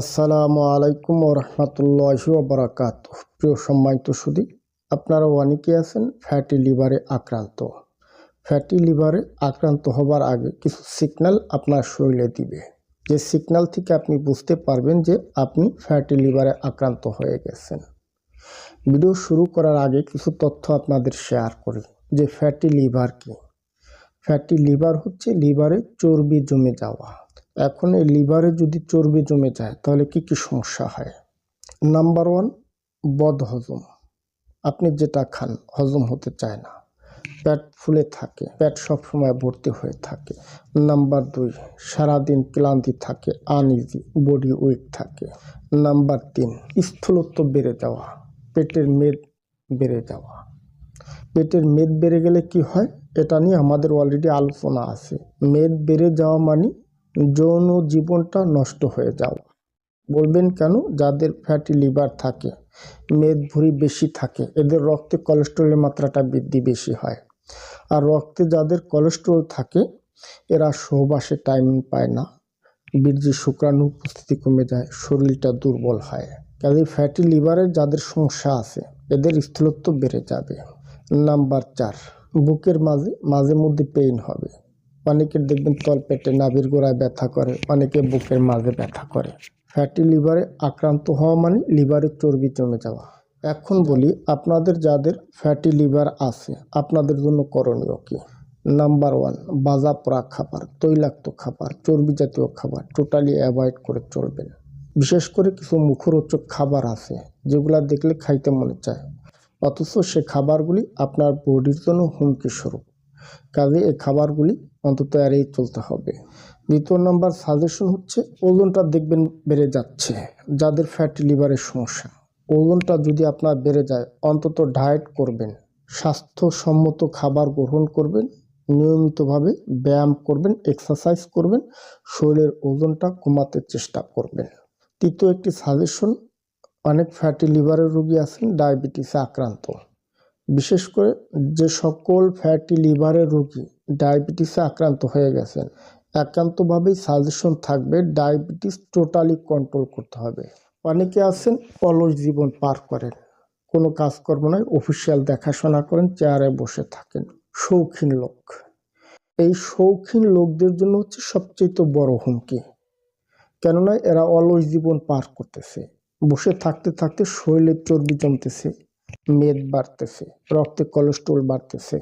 আসসালামু আলাইকুম ও রহমতুল্লাহি বারাকাত প্রিয় সম্মানিত সুদী আপনারা অনেকে আছেন ফ্যাটি লিভারে আক্রান্ত। ফ্যাটি লিভারে আক্রান্ত হবার আগে কিছু সিগন্যাল আপনার শরীরে দিবে। যে সিগন্যাল থেকে আপনি বুঝতে পারবেন যে আপনি ফ্যাটি লিভারে আক্রান্ত হয়ে গেছেন। ভিডিও শুরু করার আগে কিছু তথ্য আপনাদের শেয়ার করি, যে ফ্যাটি লিভার কি? ফ্যাটি লিভার হচ্ছে লিভারে চর্বি জমে যাওয়া। এখন এই লিভারে যদি চর্বি জমে যায়, তাহলে কি কি সমস্যা হয়? নাম্বার ওয়ান বদ হজম। আপনি যেটা খান, হজম হতে চায় না। পেট ফুলে থাকে, পেট সবসময় ভর্তি হয়ে থাকে। নাম্বার দুই, সারাদিন ক্লান্তি থাকে আনইজি বডি উইক থাকে। নাম্বার তিন, স্থূলত্ব বেড়ে যাওয়া, পেটের মেদ বেড়ে যাওয়া। পেটের মেদ বেড়ে গেলে কি হয়? এটা নিয়ে আমাদের অলরেডি আলোচনা আছে। মেদ বেড়ে যাওয়া মানে যৌন জীবনটা নষ্ট হয়ে যাওয়া বলবেন কেন? যাদের ফ্যাটি লিভার থাকে, মেদ ভুঁড়ি বেশি থাকে, এদের রক্তে কোলেস্ট্রলের মাত্রাটা বৃদ্ধি বেশি হয়। আর রক্তে যাদের কোলেস্ট্রল থাকে, এরা সহবাসে টাইমিং পায় না। বীর্য শুক্রাণু উপস্থিতি কমে যায়, শরীরটা দুর্বল হয়। কাজে ফ্যাটি লিভারের যাদের সমস্যা আছে, এদের স্থূলত্ব বেড়ে যাবে। নাম্বার চার, বুকের মাঝে মাঝে মধ্যে পেইন হবে। অনেকের দেখবেন তলপেটে নাভির গোড়ায় ব্যথা করে, অনেকে বুকের মাঝে ব্যথা করে। ফ্যাটি লিভারে আক্রান্ত হওয়া মানে লিভারের চর্বি জমে যাওয়া। এখন বলি আপনাদের যাদের ফ্যাটি লিভার আছে, আপনাদের জন্য করণীয় কি? নাম্বার ওয়ান, বাজা পোড়া খাবার, তৈলাক্ত খাবার, চর্বি জাতীয় খাবার, টোটালি অ্যাভয়েড করে চলবেন। বিশেষ করে কিছু মুখরোচক খাবার আছে, যেগুলা দেখলে খাইতে মনে চায়। অথচ সে খাবারগুলি আপনার বডির জন্য হুমকি স্বরূপ। কাজে এই খাবারগুলি অন্তত এড়িয়ে চলতে হবে। দ্বিতীয় নাম্বার সাজেশন হচ্ছে, ওজনটা দেখবেন বেড়ে যাচ্ছে, যাদের ফ্যাটি লিভারের সমস্যা। ওজনটা যদি আপনার বেড়ে যায়, অন্তত ডায়েট করবেন, স্বাস্থ্যসম্মত খাবার গ্রহণ করবেন, নিয়মিতভাবে ব্যায়াম করবেন এক্সারসাইজ করবেন, শরীরের ওজনটা কমাতে চেষ্টা করবেন। তৃতীয় একটি সাজেশন অনেক ফ্যাটি লিভারের রোগী আছেন ডায়াবেটিসে আক্রান্ত। বিশেষ করে যে সকল ফ্যাটি লিভারের রোগী ডায়াবেটিসে আক্রান্ত হয়ে গেছেন, একান্তভাবেই সাজেশন থাকবে ডায়াবেটিস টোটালি কন্ট্রোল করতে হবে। অনেকে আছেন অলস জীবন পার করেন, কোনো কাজকর্ম নয় অফিসিয়াল দেখাশোনা করেন, চেয়ারে বসে থাকেন। শৌখিন লোক। এই শৌখিন লোকদের জন্য হচ্ছে সবচেয়ে বড় হুমকি। কেননা এরা অলস জীবন পার করতেছে, বসে থাকতে থাকতে শরীরের চর্বি জমতেছে মেদ বাড়তেছে, রক্তে কোলেস্ট্রল বাড়তেছে,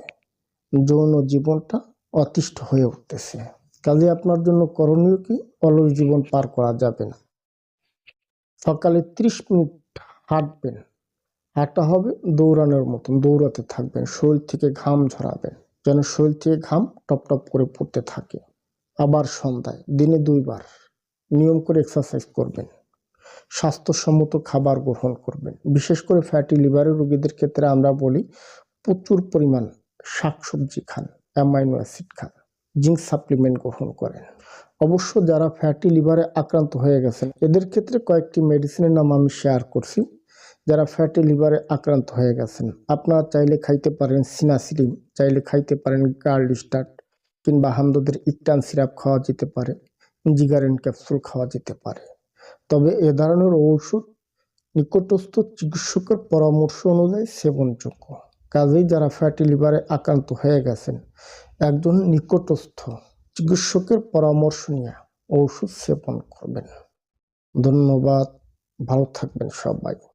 যৌন জীবনটা অতিষ্ঠ হয়ে উঠতেছে। কাজে আপনার জন্য করণীয় কি? অলস জীবন পার করা যাবে না। সকালে ত্রিশ মিনিট হাঁটবেন। হাঁটা হবে দৌড়ানোর মতন। দৌড়াতে থাকবেন। শরীর থেকে ঘাম ঝরাবেন। যেন শরীর থেকে ঘাম টপ টপ করে পড়তে থাকে। আবার সন্ধ্যায়, দিনে দুইবার। নিয়ম করে এক্সারসাইজ করবেন। স্বাস্থ্যসম্মত খাবার গ্রহণ করবেন। বিশেষ করে ফ্যাটি লিভারের রোগীদের ক্ষেত্রে আমরা বলি, প্রচুর পরিমাণ শাকসবজি খান অ্যামাইনো অ্যাসিড খান জিঙ্ক সাপ্লিমেন্ট গ্রহণ করেন। অবশ্য যারা ফ্যাটি লিভারে আক্রান্ত হয়ে গেছেন, এদের ক্ষেত্রে কয়েকটি মেডিসিনের নাম আমি শেয়ার করছি। যারা ফ্যাটি লিভারে আক্রান্ত হয়ে গেছেন, আপনারা চাইলে খাইতে পারেন সিনাসিলিন চাইলে খাইতে পারেন গার্ল স্টার্ট কিংবা হামদদের ইকটান সিরাপ খাওয়া যেতে পারে, জিগারেন ক্যাপসুল খাওয়া যেতে পারে। তবে এ ধরনের ঔষধ নিকটস্থ চিকিৎসকের পরামর্শ অনুযায়ী সেবনযোগ্য। কাজেই যারা ফ্যাটি লিভারে আক্রান্ত হয়ে গেছেন, একজন নিকটস্থ চিকিৎসকের পরামর্শ নিয়ে ঔষধ সেবন করবেন। ধন্যবাদ, ভালো থাকবেন সবাই।